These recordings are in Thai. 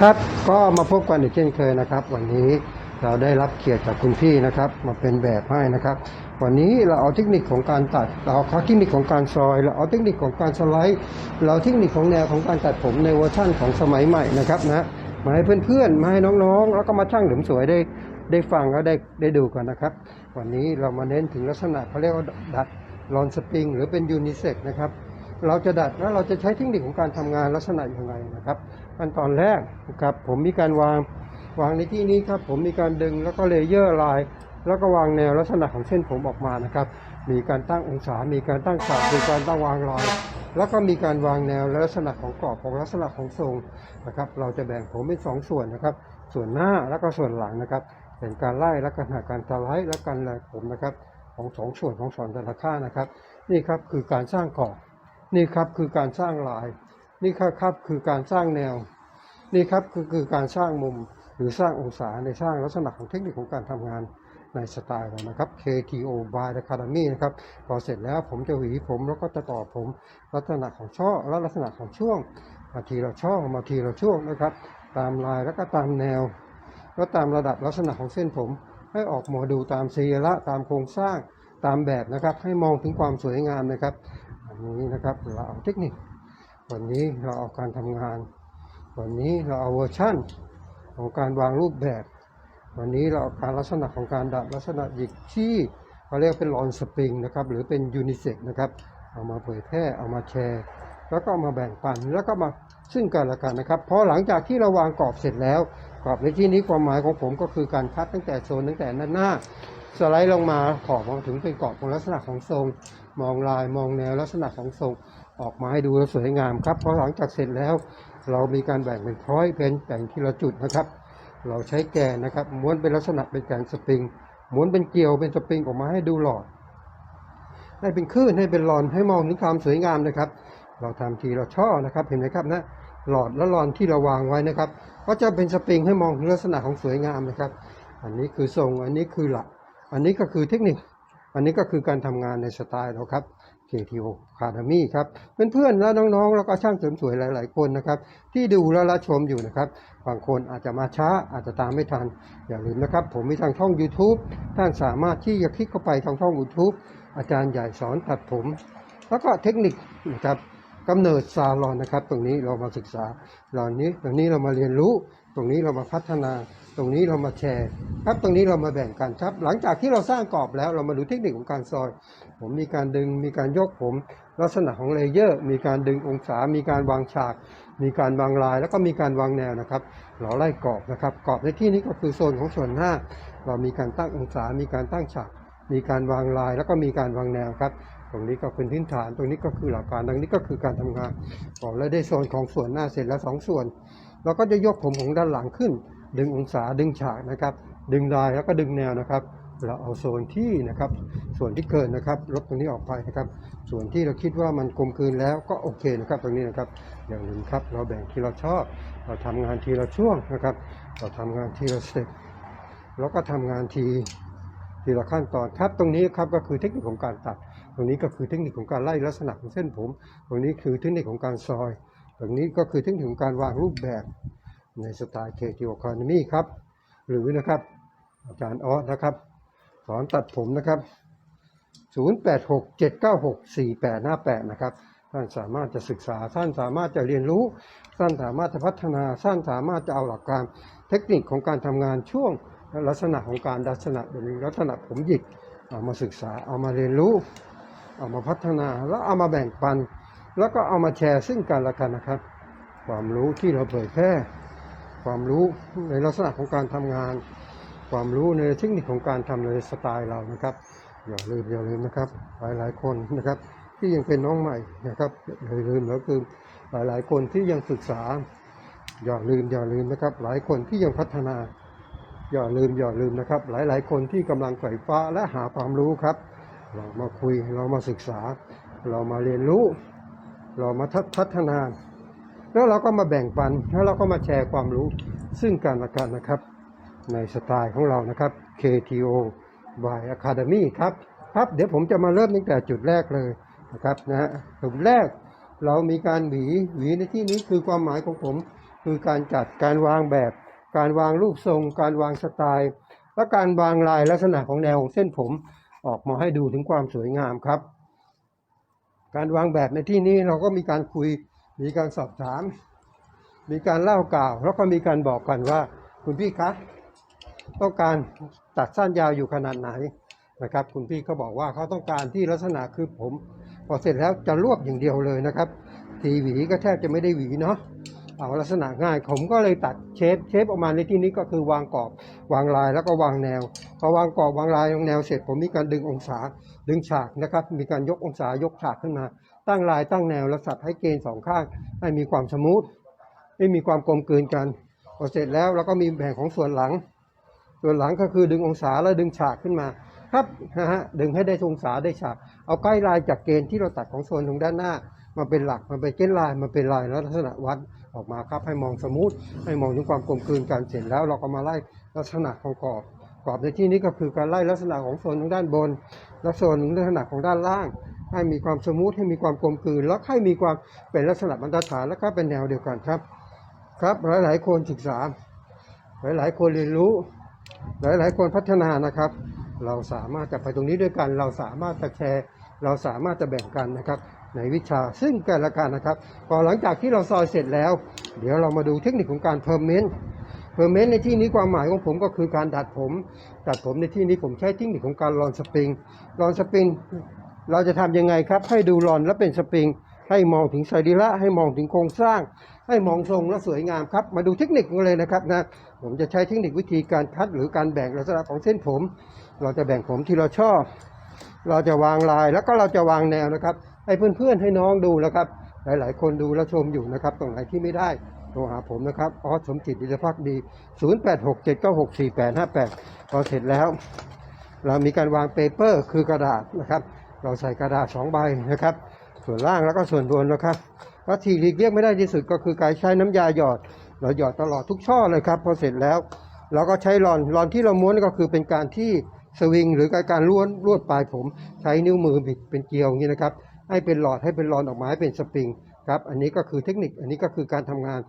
ครับก็มาพบกันอีกเช่นเคยนะครับ วันนี้เราได้รับเกียรติจากคุณพี่นะครับ มาเป็นแบบให้นะครับ วันนี้เราเอาเทคนิคของการตัด เราเอาเทคนิคของการซอย เราเอาเทคนิคของการสไลด์ เราเทคนิคของแนวของการตัดผมในเวอร์ชั่นของสมัยใหม่นะครับนะมาให้เพื่อนๆมาให้น้องๆ แล้วก็มาช่างเสริมสวยได้ได้ฟังแล้วได้ได้ดูกันนะครับ วันนี้เรามาเน้นถึงลักษณะเขาเรียกว่าดัดลอนสปริงหรือเป็นยูนิเซ็กนะครับเราจะดัดแล้วเราจะใช้เทคนิคของการทำงานลักษณะยังไงนะครับ ขั้นตอนแรกนะครับผมมีการวางวางในที่นี้ครับผมมีการดึงแล้วก็เลเยอร์ลาย แล้วก็วางแนวลักษณะของเส้นผมออกมานะครับ มีการตั้งองศา มีการตั้งฉากมีการตั้งวางรอยแล้วก็มีการวางแนวและลักษณะของกรอบของลักษณะของทรงนะครับ เราจะแบ่งผมเป็นสองส่วนนะครับ ส่วนหน้าแล้วก็ส่วนหลังนะครับ เป็นการไล่และการหาการสไลด์และการแหลกผมนะครับ ของสองส่วนของสอนแต่ละข้างนะครับ นี่ครับคือการสร้างกรอบนี่ครับคือการสร้างลาย นี่ครับครับคือการสร้างแนว นี่ครับคือคือการสร้างมุมหรือสร้างองศาในสร้างลักษณะของเทคนิคของการทำงานในสไตล์เรานะครับ KTO by Academy นะครับ พอเสร็จแล้วผมจะหวีผมแล้วก็จะต่อผมลักษณะของช่อและลักษณะของช่วงมาทีละช่อมาทีละช่วงนะครับ ตามลายแล้วก็ตามแนว ก็ตามระดับลักษณะของเส้นผม ให้ออกหมอดูตามสีระตามโครงสร้างตามแบบนะครับ ให้มองถึงความสวยงามนะครับ อันนี้นะครับเราเอาเทคนิค วันนี้เราเอาการทำงาน วันนี้เราเอาเวอร์ชั่นของการวางรูปแบบ วันนี้เราเอาการลักษณะของการดัดลักษณะหยิกที่เขาเรียกเป็นลอนสปริงนะครับหรือเป็นยูนิเซ็กนะครับเอามาเผยแพร่เอามาแชร์ แล้วก็ามาแบ่งปันแล้วก็มาซึ่งกันและกันนะครับเพราะหลังจากที่เราวางกรอบเสร็จแล้วกรอบในที่นี้ความหมายของผมก็คือการคัดตั้งแต่โซนตั้งแต่ด้านหน้าสไลด์ลงมาขอบมาถึงเป็นกรอบของลักษณะของทรง มองลายมองแนวลักษณะของทรง ออกมาให้ดูสวยงามครับเพราะหลังจากเสร็จแล้ว เรามีการแบ่งเป็นพร้อยเป็นแบ่งทีละจุดนะครับ เราใช้แกนนะครับม้วนเป็นลักษณะเป็นแกนสปริงม้วนเป็นเกลียวเป็นสปริงออกมาให้ดูหลอด ให้เป็นคลื่นให้เป็นหลอนให้มองถึงความสวยงามนะครับ เราทำทีละช่อนะครับเห็นไหมครับนะหลอดและหลอนที่เราวางไว้นะครับ ก็จะเป็นสปริงให้มองถึงลักษณะของสวยงามนะครับ อันนี้คือทรงอันนี้คือหลัก อันนี้ก็คือเทคนิค อันนี้ก็คือการทำงานในสไตล์เราครับ JTO Academy ครับเพื่อนๆและน้องๆ แล้วก็ช่างเสริมสวยหลาย ๆ คนนะครับ ที่ดูและรับชมอยู่นะครับ บางคนอาจจะมาช้าอาจจะตามไม่ทัน อย่าลืมนะครับ ผมมีทางช่อง YouTube ท่านสามารถที่จะคลิกเข้าไปทางช่อง YouTube อาจารย์ใหญ่สอนตัดผม แล้วก็เทคนิคนะครับ กำเนิดซาลอนนะครับ ตรงนี้เรามาศึกษาเหล่านี้ตรงนี้เรามาเรียนรู้ ตรงนี้เรามาพัฒนา ตรงนี้เรามาแชร์ครับตรงนี้เรามาแบ่งกันครับ หลังจากที่เราสร้างกรอบแล้วเรามาดูเทคนิคของการซอย ผมมีการดึงมีการยกผม ลักษณะของเลเยอร์ มีการดึงองศา มีการวางฉาก มีการวางลาย แล้วก็มีการวางแนวนะครับ เราไล่กรอบนะครับกรอบในที่นี้ก็คือโซนของส่วนหน้า เรามีการตั้งองศา มีการตั้งฉาก มีการวางลาย แล้วก็มีการวางแนวครับ รงนี้ก็เป็นพื้นฐาน ตรงนี้ก็คือหลักการตรงนี้ก็คือการทำงานพอเราได้โซนของส่วนหน้าเสร็จแล้วสองส่วน เราก็จะยกผมของด้านหลังขึ้น ดึงองศาดึงฉากนะครับ ดึงลายแล้วก็ดึงแนวนะครับ เราเอาโซนที่นะครับ ส่วนที่เกินนะครับ ลบตรงนี้ออกไปนะครับ ส่วนที่เราคิดว่ามันกลมกลืนแล้วก็โอเคนะครับ ตรงนี้นะครับ อย่างหนึ่งครับ เราแบ่งที่เราชอบ เราทำงานทีละช่วงนะครับ เราทำงานทีละสเต็ปแล้วก็ทำงานที ทีละขั้นตอนครับตรงนี้ครับก็คือเทคนิคของการตัด ตรงนี้ก็คือเทคนิคของการไล่ลักษณะของเส้นผม ตรงนี้คือเทคนิคของการซอย ตรงนี้ก็คือเทคนิคของการวางรูปแบบในสไตล์ KTO Economy ครับ หรือนะครับอาจารย์ออสนะครับสอนตัดผมนะครับ 0867964858 นะครับ ท่านสามารถจะศึกษา ท่านสามารถจะเรียนรู้ ท่านสามารถจะพัฒนา ท่านสามารถจะเอาหลักการเทคนิคของการทำงานช่วง ลักษณะของการลักษณะแบบนี้ลักษณะผมหยิกเอามาศึกษาเอามาเรียนรู้ เอามาพัฒนาแล้วเอามาแบ่งปัน แล้วก็เอามาแชร์ซึ่งกันและกันนะครับ ความรู้ที่เราเผยแพร่ ความรู้ในลักษณะของการทำงาน ความรู้ในเทคนิคของการทำในสไตล์เรานะครับอย่าลืมอย่าลืมนะครับ หลายหลายคนนะครับ ที่ยังเป็นน้องใหม่นะครับอย่าลืมแล้วคือหลายหลายคนที่ยังศึกษา อย่าลืมอย่าลืมนะครับ หลายคนที่ยังพัฒนา อย่าลืมอย่าลืมนะครับ หลายหลายๆคนที่กำลังไขว่ฟ้าและหาความรู้ครับ เรามาคุยเรามาศึกษา เรามาเรียนรู้ เรามาพัฒนา แล้วเราก็มาแบ่งปันแล้วเราก็มาแชร์ความรู้ซึ่งกันและกันนะครับ ในสไตล์ของเรานะครับ KTO by Academy ครับครับเดี๋ยวผมจะมาเริ่มตั้งแต่จุดแรกเลยนะครับนะฮะจุดแรกเรามีการหวีหวีในที่นี้คือความหมายของผม คือการจัดการวางแบบ การวางรูปทรง การวางสไตล์ และการวางลายลักษณะของแนวของเส้นผมออกมาให้ดูถึงความสวยงามครับ การวางแบบในที่นี้เราก็มีการคุยมีการสอบถาม มีการเล่ากล่าว แล้วก็มีการบอกกันว่าคุณพี่คะต้องการตัดสั้นยาวอยู่ขนาดไหนนะครับ คุณพี่เขาบอกว่าเขาต้องการที่ลักษณะคือผม พอเสร็จแล้วจะรวบอย่างเดียวเลยนะครับ ทีหวีก็แทบจะไม่ได้หวีเนาะ เอาลักษณะง่าย ผมก็เลยตัดเชฟเชฟออกมาในที่นี้ก็คือวางกรอบวางลายแล้วก็วางแนวพอวางกรอบวางลายวางแนวเสร็จ ผมมีการดึงองศาดึงฉากนะครับ มีการยกองศายกฉากขึ้นมา ตั้งลายตั้งแนวแล้วสับให้เกณฑ์สองข้างให้มีความสมูทให้มีความกลมกลืนกันพอเสร็จแล้วเราก็มีแบ่งของส่วนหลัง ส่วนหลังก็คือดึงองศาแล้วดึงฉากขึ้นมาครับนะฮะดึงให้ได้องศาได้ฉากเอาใกล้ลายจากเกณฑ์ที่เราตัดของโซนตรงด้านหน้ามาเป็นหลักมาเป็นเกณฑ์ลายมาเป็นลายแล้วลักษณะวัด ออกมาครับให้มองสมูทให้มองถึงความกลมกลืนกันเสร็จแล้วเราก็มาไล่ลักษณะของกรอบกรอบในที่นี้ก็คือการไล่ลักษณะของโซนทางด้านบน และโซนลักษณะของด้านล่าง ให้มีความสมูทให้มีความกลมกลืน แล้วให้มีความเป็นลักษณะบรรทัดฐานแล้วก็เป็นแนวเดียวกันครับ ครับหลายๆคนศึกษา หลายๆคนเรียนรู้ หลายๆคนพัฒนานะครับ เราสามารถจะไปตรงนี้ด้วยกัน เราสามารถจะแชร์ เราสามารถจะแบ่งกันนะครับ ในวิชาซึ่งกันและกันนะครับพอนหลังจากที่เราซอยเสร็จแล้ว เดี๋ยวเรามาดูเทคนิคของการเพิ่มเมนต์เพิ่มเมนต์ในที่นี้ความหมายของผมก็คือการดัดผมดัดผมในที่นี้ผมใช้เทคนิคของการรอนสปริงรอนสปริงเราจะทำยังไงครับ ให้ดูรอนและเป็นสปริงให้มองถึงสรีระให้มองถึงโครงสร้าง ให้มองทรงและสวยงามครับ มาดูเทคนิคกันเลยนะครับนะผมจะใช้เทคนิควิธีการคัดหรือการแบ่งลักษณะของเส้นผม เราจะแบ่งผมที่เราชอบ เราจะวางลายแล้วก็เราจะวางแนวนะครับ ให้เพื่อนๆให้น้องดูนะครับ หลายๆ คนดูและชมอยู่นะครับ ตรงไหนที่ไม่ได้โทรหาผมนะครับออสสมจิตดิจพักดี 0867964858 พอเสร็จแล้ว เรามีการวางเปเปอร์คือกระดาษนะครับ เราใส่กระดาษสองใบนะครับ ส่วนล่างแล้วก็ส่วนบนนะครับวัตถีหลีกเลี่ยงไม่ได้ที่สุดก็คือการใช้น้ำยาหยอด เราหยอดตลอดทุกช่อเลยครับ พอเสร็จแล้ว เราก็ใช้รอนรอนที่เราม้วนก็คือเป็นการที่ สวิงหรือการล้วนลวดปลายผมใช้นิ้วมือบิดเป็นเกลียวอย่างนี้นะครับ ให้เป็นหลอดให้เป็นรอนออกมาให้เป็นสปริงครับ อันนี้ก็คือเทคนิค อันนี้ก็คือการทำงาน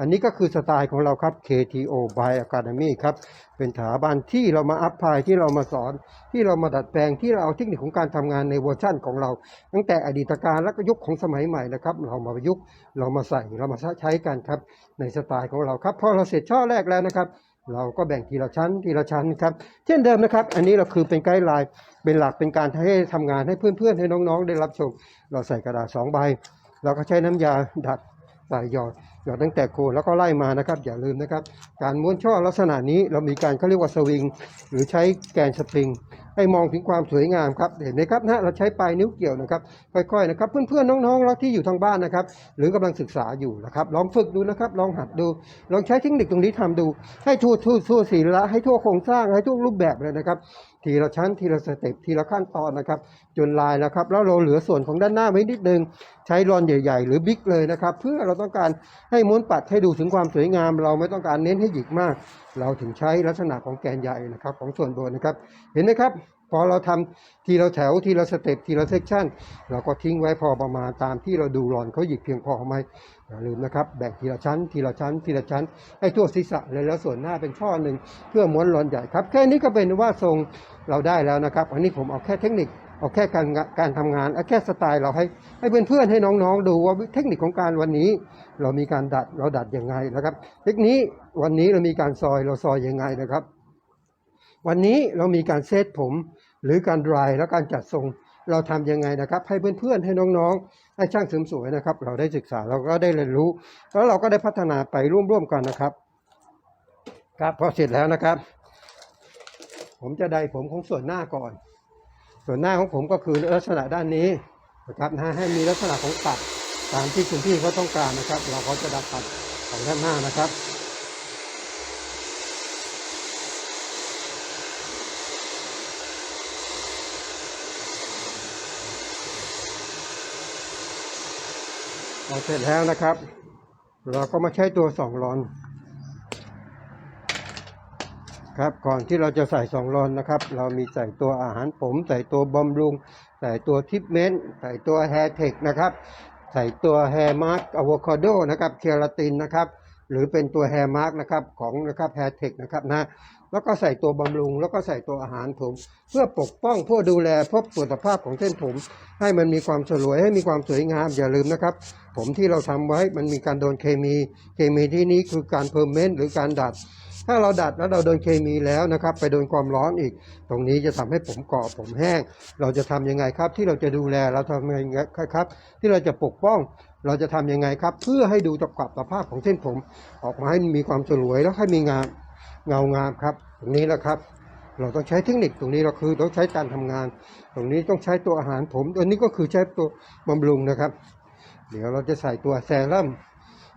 อันนี้ก็คือสไตล์ของเราครับ KTO by Academy ครับ เป็นสถาบันที่เรามาอัพพายที่เรามาสอน ที่เรามาดัดแปลง ที่เราเอาเทคนิคของการทำงานในเวอร์ชั่นของเรา ตั้งแต่อดีตการและก็ยุคของสมัยใหม่นะครับ เรามาประยุกต์ เรามาใส่ เรามาใช้กันครับ ในสไตล์ของเราครับ พอเราเสร็จช่อแรกแล้วนะครับ เราก็แบ่งทีละชั้นทีละชั้นครับ เช่นเดิมนะครับ อันนี้เราคือเป็นไกด์ไลน์เป็นหลักเป็นการให้ทำงานให้เพื่อนๆ ให้น้องๆ ได้รับชม เราใส่กระดาษสองใบเราก็ใช้น้ำยาดัดใส่หยอดหยอดตั้งแต่โคนแล้วก็ไล่มานะครับ อย่าลืมนะครับ การม้วนช่อลักษณะนี้เรามีการเขาเรียกว่าสวิง หรือใช้แกนสปริง ให้มองถึงความสวยงามครับเห็นไหมครับนะเราใช้ปลายนิ้วเกี่ยวนะครับค่อยๆนะครับ เพื่อนๆน้องๆเราที่อยู่ทางบ้านนะครับ หรือกำลังศึกษาอยู่นะครับลองฝึกดูนะครับ ลองหัดดู ลองใช้เทคนิคตรงนี้ทำดู ให้ทั่วทั่วทั่วศีละให้ทั่วโครงสร้างให้ทั่วรูปแบบเลยนะครับ ทีละชั้นทีละสเต็ปทีละขั้นตอนนะครับ จนลายนะครับ แล้วเราเหลือส่วนของด้านหน้าไว้นิดนึงใช้รอนใหญ่ๆ หรือบิ๊กเลยนะครับ เพื่อเราต้องการให้ม้วนปัดให้ดูถึงความสวยงาม เราไม่ต้องการเน้นให้หยิกมาก เราถึงใช้ลักษณะของแกนใหญ่นะครับ ของส่วนบนนะครับ เห็นไหมครับ พอเราทำทีละแถวทีละสเต็ปทีละเซกชันเราก็ทิ้งไว้พอประมาณตามที่เราดูรอนเขาหยิกเพียงพอไหมอย่าลืมนะครับแบ่งทีละชั้น ทีละชั้น ทีละชั้นให้ทั่วศีรษะเลยแล้วส่วนหน้าเป็นช่อหนึ่งเพื่อม้วนรอนใหญ่ครับแค่นี้ก็เป็นว่าทรงเราได้แล้วนะครับ อันนี้ผมเอาแค่เทคนิค เอาแค่การการทำงานเอาแค่สไตล์เราให้ให้เพื่อนๆให้น้องๆ ดูว่าเทคนิคของการวันนี้ เรามีการดัดเราดัดยังไงนะครับ เทคนิควันนี้เรามีการซอยเราซอยยังไงนะครับ วันนี้เรามีการเซตผม หรือการดรายและการจัดทรงเราทำยังไงนะครับ ให้เพื่อนๆให้น้องๆให้ช่างเสริมสวยนะครับ เราได้ศึกษาเราก็ได้เรียนรู้ แล้วเราก็ได้พัฒนาไปร่วมๆกันนะครับ ครับพอเสร็จแล้วนะครับ ผมจะได้ผมของส่วนหน้าก่อน ส่วนหน้าของผมก็คือลักษณะด้านนี้นะครับนะให้มีลักษณะของปัดตามที่คุณพี่เขาต้องการนะครับ เราก็จะดัดปัดของด้านหน้านะครับพอเสร็จแล้วนะครับ เราก็มาใช้ตัวสองรอน ครับก่อนที่เราจะใส่สองรอนนะครับ เรามีใส่ตัวอาหารผม ใส่ตัวบำรุง ใส่ตัวทิปเมนต์ใส่ตัวแฮร์เทคนะครับ ใส่ตัวแฮร์มาร์กอะโวคาโดนะครับเคราตินนะครับ หรือเป็นตัวแฮร์มาร์กนะครับของนะครับแฮร์เทคนะครับนะแล้วก็ใส่ตัวบำรุง แล้วก็ใส่ตัวอาหารผม เพื่อปกป้องเพื่อดูแลเพื่อสุขภาพของเส้นผม ให้มันมีความสลวยให้มีความสวยงามอย่าลืมนะครับ ผมที่เราทำไว้มันมีการโดนเคมี เคมีที่นี้คือการเพอร์เมนต์หรือการดัด ถ้าเราดัดแล้วเราโดนเคมีแล้วนะครับ ไปโดนความร้อนอีก ตรงนี้จะทำให้ผมเกาะผมแห้ง เราจะทำยังไงครับ ที่เราจะดูแลเราทำยังไงครับ ที่เราจะปกป้อง เราจะทำยังไงครับ เพื่อให้ดูตะกับสภาพของเส้นผม ออกมาให้มีความสลวยแล้วให้มีงามเงางามครับตรงนี้แหละครับ เราต้องใช้เทคนิคตรงนี้เราคือต้องใช้การทำงาน ตรงนี้ต้องใช้ตัวอาหารผมตัวนี้ก็คือใช้ตัวบำรุงนะครับ เดี๋ยวเราจะใส่ตัวแซรั่ม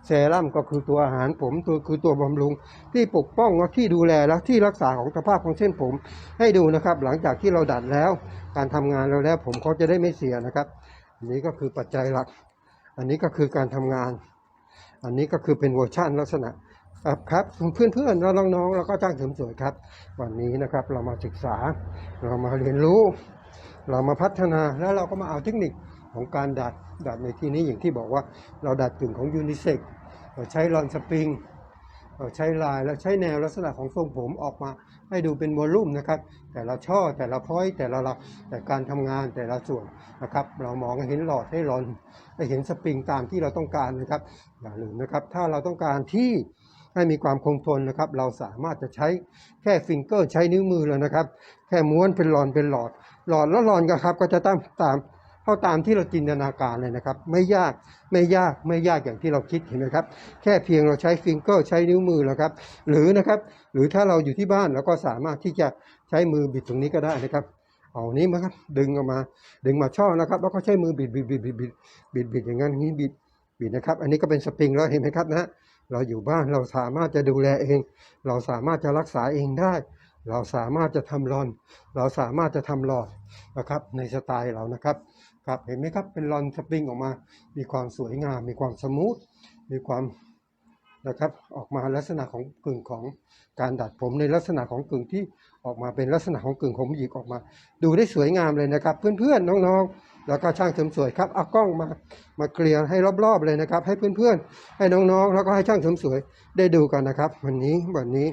เซรั่มก็คือตัวอาหารผมตัวคือตัวบำรุง ที่ปกป้องที่ดูแลและที่รักษาของสภาพของเส้นผม ให้ดูนะครับ หลังจากที่เราดัดแล้ว การทำงานเราแล้วผมเขาจะได้ไม่เสียนะครับ อันนี้ก็คือปัจจัยหลัก อันนี้ก็คือการทำงาน อันนี้ก็คือเป็นเวอร์ชันลักษณะครับครับเพื่อนเพื่อนๆเราน้องๆแล้วก็จ้างเสริมสวยครับ วันนี้นะครับเรามาศึกษา เรามาเรียนรู้ เรามาพัฒนาแล้วเราก็มาเอาเทคนิคของการดัดดัดในที่นี้อย่างที่บอกว่าเราดัดกึ่งของยูนิเซ็ก เราใช้รอนสปริงเราใช้ลายแล้วใช้แนวลักษณะของทรงผมออกมาให้ดูเป็นวอลลุ่มนะครับ แต่ละช่อแต่ละพ้อยแต่ละละแต่การทำงานแต่ละส่วนนะครับ เรามองเห็นหลอดให้รอนให้เห็นสปริงตามที่เราต้องการนะครับ อย่าลืมนะครับ ถ้าเราต้องการที่ให้มีความคงทนนะครับ เราสามารถจะใช้แค่ฟิงเกอร์ใช้นิ้วมือแล้วนะครับ แค่ม้วนเป็นหลอนเป็นหลอด หลอดแล้วหลอนก็ครับก็จะตามตาม เข้าตามที่เราจินตนาการเลยนะครับ ไม่ยากไม่ยากไม่ยากอย่างที่เราคิดเห็นไหมครับ แค่เพียงเราใช้ฟิงเกอร์ใช้นิ้วมือแล้วครับ หรือนะครับหรือถ้าเราอยู่ที่บ้านเราก็สามารถที่จะใช้มือบิดตรงนี้ก็ได้นะครับเอานี้มาครับดึงออกมาดึงมาช่อนะครับ แล้วก็ใช้มือบิดบิดบิดบิดบิดบิดบิดอย่างนั้นนี้บิดบิดนะครับ อันนี้ก็เป็นสปริงแล้วเห็นไหมครับนะเราอยู่บ้านเราสามารถจะดูแลเอง เราสามารถจะรักษาเองได้ เราสามารถจะทำรอน เราสามารถจะทำหลอดนะครับในสไตล์เรานะครับครับเห็นไหมครับเป็นรอนสปริงออกมา มีความสวยงาม มีความสมูทมีความนะครับออกมาลักษณะของกึ่งของการดัดผมในลักษณะของกึ่งที่ออกมาเป็นลักษณะของกึ่งผมหยิกออกมา ดูได้สวยงามเลยนะครับ เพื่อนๆน้องๆ แล้วก็ช่างเสริมสวยครับเอากล้องมามาเกลียร์ให้รอบๆเลยนะครับ ให้เพื่อนๆให้น้องๆ แล้วก็ให้ช่างเสริมสวยได้ดูกันนะครับ วันนี้วันนี้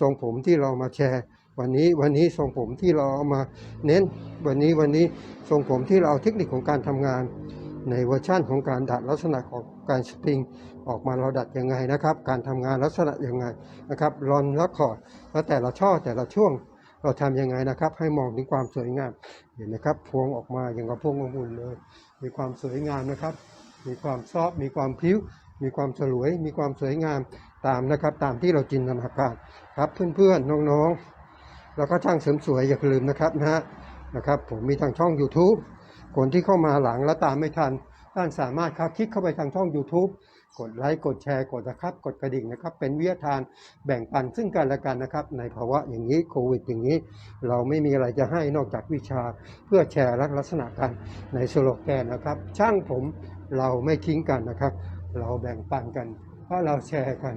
ทรงผมที่เรามาแชร์ วันนี้วันนี้ทรงผมที่เราเอามาเน้น วันนี้วันนี้ทรงผมที่เราเอาเทคนิคของการทำงาน ในเวอร์ชั่นของการดัดลักษณะของการสปริง ออกมาเราดัดยังไงนะครับ การทำงานลักษณะยังไงนะครับรอนและคอร์ดแล้วแต่ละช่อแต่ละช่วงเราทำยังไงนะครับ ให้มองถึงความสวยงามเห็นนะครับพวงออกมาอย่างกับพวงองุ่นเลย มีความสวยงามนะครับ มีความซอฟมีความพิ้วมีความสลวย มีความสวยงาม ตามนะครับ ตามที่เราจินตนาการครับเพื่อนๆน้องๆ แล้วก็ช่างเสริมสวยอย่าลืมนะครับนะฮะนะครับ ผมมีทางช่อง YouTube คนที่เข้ามาหลังแล้วตามไม่ทันท่านสามารถครับคลิกเข้าไปทางช่อง YouTube กดไลค์กดแชร์กดนะครับ กดกระดิ่งนะครับ เป็นวิทยาทานแบ่งปันซึ่งกันและกันนะครับ ในภาวะอย่างนี้โควิดอย่างนี้ เราไม่มีอะไรจะให้นอกจากวิชาเพื่อแชร์ลักษณะกันในสโลแกนนะครับ ช่างผมเราไม่ทิ้งกันนะครับ เราแบ่งปันกันเพราะเราแชร์กัน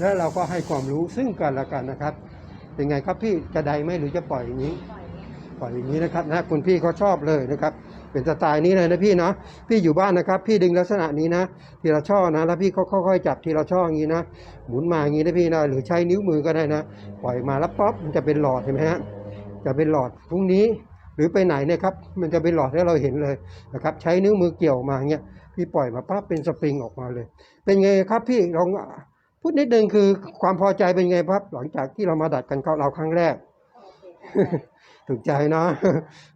และเราก็ให้ความรู้ซึ่งกันและกันนะครับเป็นไงครับพี่จะใดไหมหรือจะปล่อยอย่างนี้ ปล่อยอย่างนี้นะครับนะคุณพี่เขาชอบเลยนะครับ เป็นสไตล์นี้เลยนะพี่เนาะพี่อยู่บ้านนะครับ พี่ดึงลักษณะนี้นะ ทีละช่อนะ แล้วพี่ก็ค่อยๆจับทีละช่ออย่างนี้นะหมุนมาอย่างนี้นะพี่นะหรือใช้นิ้วมือก็ได้นะ ปล่อยมาแล้วป๊อปมันจะเป็นหลอดเห็นไหมฮะจะเป็นหลอดพรุ่งนี้หรือไปไหนเนี่ยครับมันจะเป็นหลอดให้เราเห็นเลยนะครับ ใช้นิ้วมือเกี่ยวมาเงี้ยพี่ปล่อยมาปั๊บเป็นสปริงออกมาเลย เป็นไงครับพี่ลอง พูดนิดนึงคือความพอใจเป็นไงครับ หลังจากที่เรามาดัดกันเราครั้งแรก ถูกใจเนาะ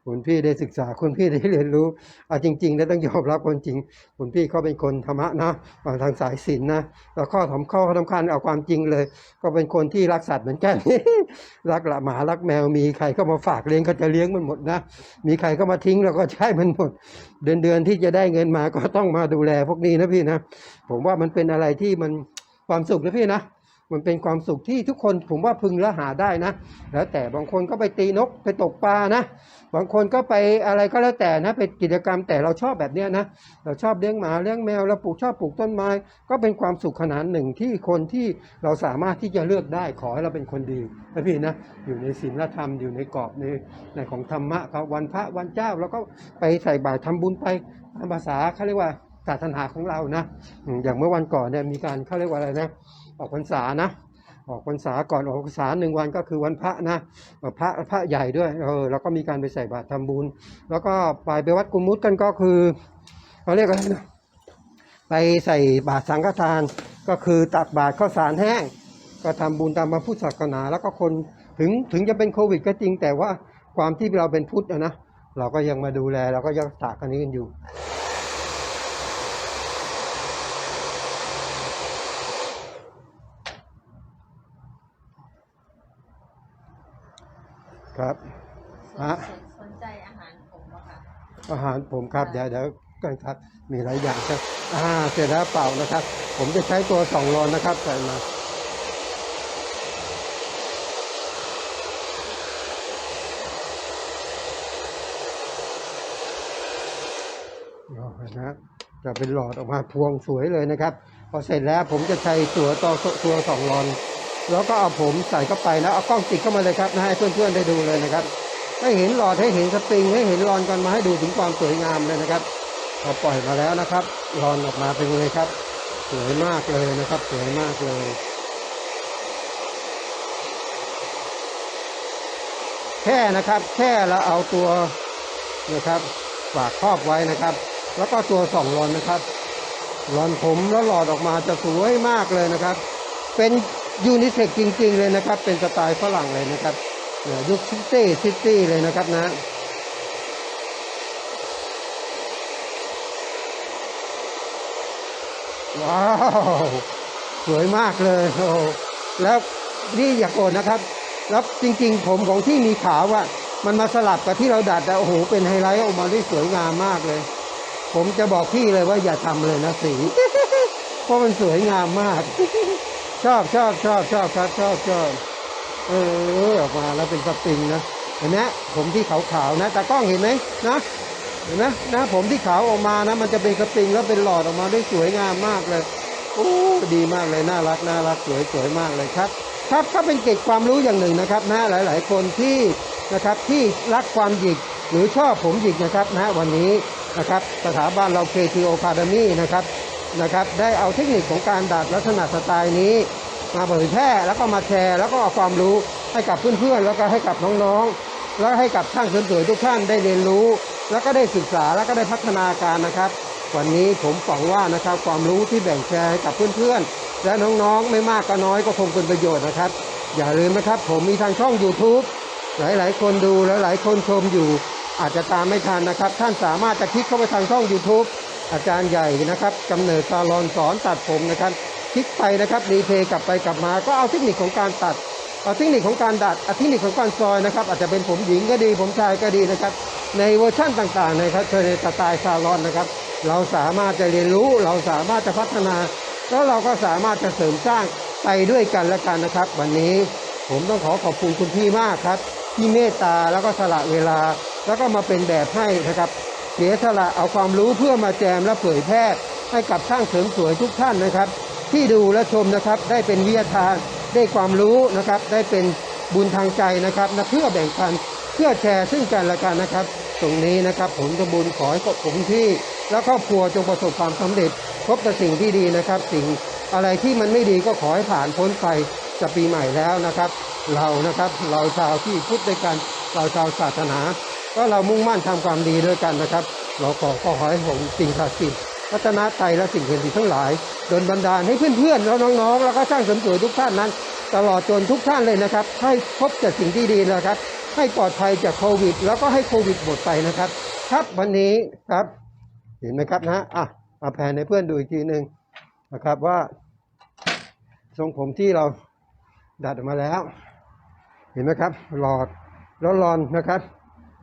คุณพี่ได้ศึกษาคุณพี่ได้เรียนรู้เอาจริงๆแล้วต้องยอมรับคนจริง คุณพี่เขาเป็นคนธรรมะนะาทางสายศีลนะแล้วข้อสำข้อสำคัญเอาความจริงเลย ก็เป็นคนที่รักสัตว์เหมือนกันรักละหมารักแมวมีใครเข้ามาฝากเลี้ยงก็จะเลี้ยงมันหมดนะมีใครเข้ามาทิ้งเราก็ใช้มันหมด เดือนเดือนที่จะได้เงินมาก็ต้องมาดูแลพวกนี้นะพี่นะผมว่ามันเป็นอะไรที่มัน ความสุขนะพี่นะมันเป็นความสุขที่ทุกคนผมว่าพึงและหาได้นะ แล้วแต่บางคนก็ไปตีนกไปตกปลานะ บางคนก็ไปอะไรก็แล้วแต่นะเป็นกิจกรรมแต่เราชอบแบบเนี้ยนะ เราชอบเลี้ยงหมาเลี้ยงแมวเราปลูกชอบปลูกต้นไม้ ก็เป็นความสุขขนาดหนึ่งที่คนที่เราสามารถที่จะเลือกได้ขอให้เราเป็นคนดีนะพี่นะอยู่ในศีลธรรมอยู่ในกรอบในในของธรรมะครับวันพระวันเจ้า แล้วก็ไปใส่บาตรทำบุญไปตามภาษาเขาเรียกว่า ศาสนาของเรานะ อย่างเมื่อวันก่อนเนี่ยมีการเขาเรียกว่าอะไรนะ ออกพรรษานะ ออกพรรษาก่อนออกพรรษาหนึ่งวันก็คือวันพระนะพระพระใหญ่ด้วยเออแล้วก็มีการไปใส่บาตรทำบุญ แล้วก็ไปไปวัดกุมุตกันก็คือเขาเรียกอะไรนะไปใส่บาตรสังฆทานก็คือตักบาตรข้าวสารแห้ง ก็ทำบุญตามพระพุทธศาสนา แล้วก็คนถึงถึงจะเป็นโควิดก็จริงแต่ว่าความที่เราเป็นพุทธนะเราก็ยังมาดูแลเราก็ยังรักษากันนี้กันอยู่ ครับสนฮะสนใจอาหารผมปะคะอาหารผมครับเดี๋ยวเดี๋ยวกันครับ มีหลายอย่างครับ อ่า เสร็จแล้วเปล่านะครับ ผมจะใช้ตัวสองรอนนะครับใส่มาอ๋อนะจะเป็นหลอดออกมาพวงสวยเลยนะครับ พอเสร็จแล้วผมจะใช้ตัวต่อตัวสองรอน แล้วก็เอาผมใส่เข้าไปแล้วเอากล้องติดเข้ามาเลยครับนะให้เพื่อนๆได้ดูเลยนะครับ ให้เห็นหลอดให้เห็นสปริงให้เห็นรอนกันมาให้ดูถึงความสวยงามเลยนะครับพอปล่อยมาแล้วนะครับรอนออกมาเป็นไงครับ สวยมากเลยนะครับ สวยมากเลยแค่นะครับแค่เราเอาตัวนะครับฝากครอบไว้นะครับ แล้วก็ตัวสองรอนนะครับรอนผมแล้วหลอดออกมาจะสวยมากเลยนะครับ เป็น ยูนิเซ็กจริง ๆ เลยนะครับ เป็นสไตล์ฝรั่งเลยนะครับยุคซิตี้ซิตี้เลยนะครับนะว้าว สวยมากเลยโอ้แล้วนี่อย่าโกรธนะครับ แล้วจริง ๆ ผมของที่มีขาวอะมันมาสลับกับที่เราดัดอะโอ้โหเป็นไฮไลท์ออกมาได้สวยงามมากเลย ผมจะบอกพี่เลยว่าอย่าทำเลยนะสี เพราะมันสวยงามมาก ชอบชอบชอบชอบครับชอบชอบเออออกมาแล้วเป็นสปริงนะเห็นไหมผมที่ขาวๆนะแต่กล้องเห็นไหมนะเห็นไหมนะผมที่ขาวออกมานะ มันจะเป็นสปริงแล้วเป็นหลอดออกมาได้สวยงามมากเลยโอ้ดีมากเลยน่ารักน่ารักสวยสวยมากเลยครับ ครับก็เป็นเกร็ดความรู้อย่างหนึ่งนะครับนะหลาย ๆ คนที่นะครับที่รักความหยิกหรือชอบผมหยิกนะครับนะวันนี้นะครับสถาบันเรา KTO Academy นะครับ นะครับ ได้เอาเทคนิคของการดัดลักษณะสไตล์นี้ มาเผยแพร่แล้วก็มาแชร์ แล้วก็เอาความรู้ให้กับเพื่อนๆ แล้วก็ให้กับน้องๆ แล้วให้กับช่างเสริมสวยทุกท่านได้เรียนรู้ แล้วก็ได้ศึกษาแล้วก็ได้พัฒนาการนะครับ วันนี้ผมฝังว่านะครับความรู้ที่แบ่งแชร์ให้กับเพื่อนๆ และน้องๆ ไม่มากก็น้อยก็คงเป็นประโยชน์นะครับ อย่าลืมนะครับ ผมมีทางช่อง YouTube หลายๆ คนดูและหลายคนชมอยู่ อาจจะตามไม่ทันนะครับ ท่านสามารถจะคลิกเข้าไปทางช่อง YouTube อาจารย์ใหญ่นะครับกำเนิดซาลอนสอนตัดผมนะครับคลิกไปนะครับรีเพย์กลับไปกลับมาก็เอาเทคนิคของการตัดเอาเทคนิคของการดัดเอาเทคนิคของการซอยนะครับ อาจจะเป็นผมหญิงก็ดี ผมชายก็ดีนะครับ ในเวอร์ชั่นต่างๆนะครับในสไตล์ซาลอนนะครับ เราสามารถจะเรียนรู้เราสามารถจะพัฒนา แล้วเราก็สามารถจะเสริมสร้างไปด้วยกันและกันนะครับ วันนี้ผมต้องขอขอบคุณคุณพี่มากครับที่เมตตาแล้วก็สละเวลา แล้วก็มาเป็นแบบให้นะครับ สียสละเอาความรู้เพื่อมาแจมและเผยแพร่ให้กับช่างเสริมสวยทุกท่านนะครับ ที่ดูและชมนะครับได้เป็นวิทยาทานได้ความรู้นะครับ ได้เป็นบุญทางใจนะครับนะเพื่อแบ่งปันเพื่อแชร์ซึ่งกันและกันนะครับ ตรงนี้นะครับผมจะบุญขอให้กับผมที่ และครอบครัวจงประสบความสำเร็จ พบแต่สิ่งที่ดีนะครับ สิ่งอะไรที่มันไม่ดีก็ขอให้ผ่านพ้นไปจะปีใหม่แล้วนะครับ เรานะครับเราชาวที่พุทธด้วยกันเราชาวศาสนา ก็เรามุ่งมั่นทำความดีด้วยกันนะครับ เราขอขอให้ผมสิ่งศักดิ์สิทธิ์พัฒนาไตรและสิ่งเห็นดีทั้งหลายโดนบันดาลให้เพื่อนๆแล้วน้องๆ แล้วก็ช่างสมสวยทุกท่านนั้น ตลอดจนทุกท่านเลยนะครับ ให้พบแต่สิ่งที่ดีนะครับ ให้ปลอดภัยจากโควิด แล้วก็ให้โควิดหมดไปนะครับ ครับวันนี้ครับ เห็นไหมครับนะอะมาแผนให้เพื่อนดูอีกทีหนึ่งนะครับว่า ทรงผมที่เราดัดออกมาแล้ว เห็นไหมครับ หลอดแล้วรอนนะครับ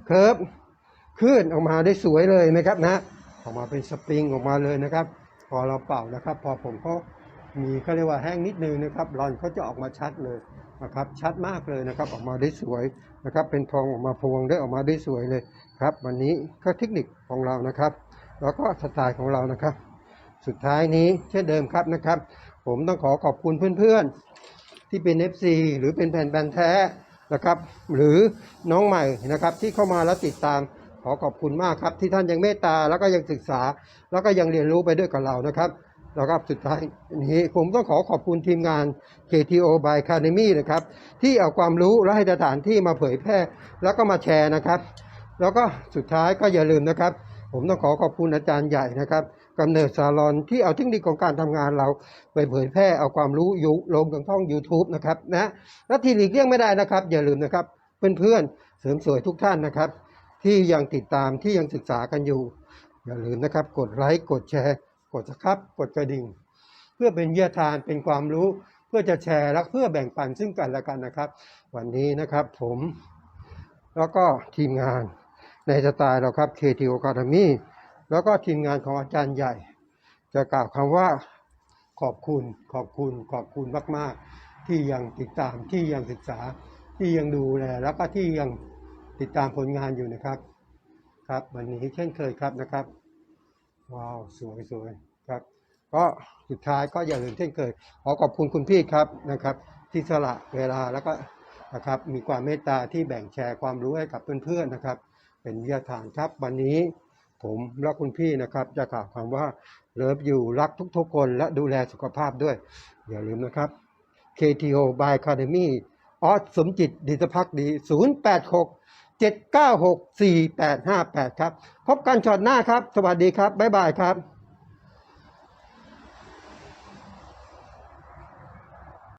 เคิร์ฟขึ้นออกมาได้สวยเลยนะครับนะ ออกมาเป็นสปริงออกมาเลยนะครับ พอเราเป่านะครับ พอผมเขามีเขาเรียกว่าแห้งนิดนึงนะครับรอนเขาจะออกมาชัดเลยนะครับ ชัดมากเลยนะครับ ออกมาได้สวยนะครับ เป็นทองออกมาพวงได้ออกมาได้สวยเลยครับ วันนี้ก็เทคนิคของเรานะครับ แล้วก็สไตล์ของเรานะครับ สุดท้ายนี้เช่นเดิมครับนะครับ ผมต้องขอขอบคุณเพื่อนๆที่เป็น FC หรือเป็นแฟนแบนแท้ นะครับ หรือน้องใหม่นะครับที่เข้ามาแล้วติดตามขอขอบคุณมากครับ ที่ท่านยังเมตตาแล้วก็ยังศึกษา แล้วก็ยังเรียนรู้ไปด้วยกับเรานะครับแล้วก็สุดท้ายนี้ผมต้องขอขอบคุณทีมงาน KTO by Academy นะครับ ที่เอาความรู้และให้สถานที่มาเผยแพร่ แล้วก็มาแชร์นะครับ แล้วก็สุดท้ายก็อย่าลืมนะครับ ผมต้องขอขอบคุณอาจารย์ใหญ่นะครับกำเนิดซาลอนที่เอาเทคนิคของการทำงานเราไปเผยแพร่เอาความรู้ยุลงทางช่อง YouTube นะครับนะและที่หลีกเลี่ยงไม่ได้นะครับ อย่าลืมนะครับเพื่อนๆเสริมสวยทุกท่านนะครับ ที่ยังติดตามที่ยังศึกษากันอยู่ อย่าลืมนะครับ กดไลค์กดแชร์ กดสครับกดกระดิ่ง เพื่อเป็นเยี่ยทานเป็นความรู้เพื่อจะแชร์และเพื่อแบ่งปันซึ่งกันและกันนะครับ วันนี้นะครับผม แล้วก็ทีมงาน ในสไตล์เราครับ KTO Academy แล้วก็ทีมงานของอาจารย์ใหญ่ จะกล่าวคำว่าขอบคุณขอบคุณขอบคุณมาก ๆ ที่ยังติดตามที่ยังศึกษาที่ยังดูแลแล้วก็ที่ยังติดตามผลงานอยู่นะครับ ครับ วันนี้เช่นเคยครับนะครับ ว้าว สวยสวยครับ ก็สุดท้ายก็อย่าลืมเช่นเคยขอขอบคุณคุณพี่ครับนะครับ ที่สละเวลาแล้วก็นะครับมีความเมตตาที่แบ่งแชร์ความรู้ให้กับเพื่อนๆนะครับ เป็นวิทยาทานครับ วันนี้ผมและคุณพี่นะครับ จะกล่าวคำว่าเลิฟอยู่รักทุกๆคนและดูแลสุขภาพด้วย อย่าลืมนะครับ KTO by Academy ออสสมจิตดิสพักดี 086 796 4858 ครับ พบกันช็อตหน้าครับ สวัสดีครับ บ๊ายบายครับ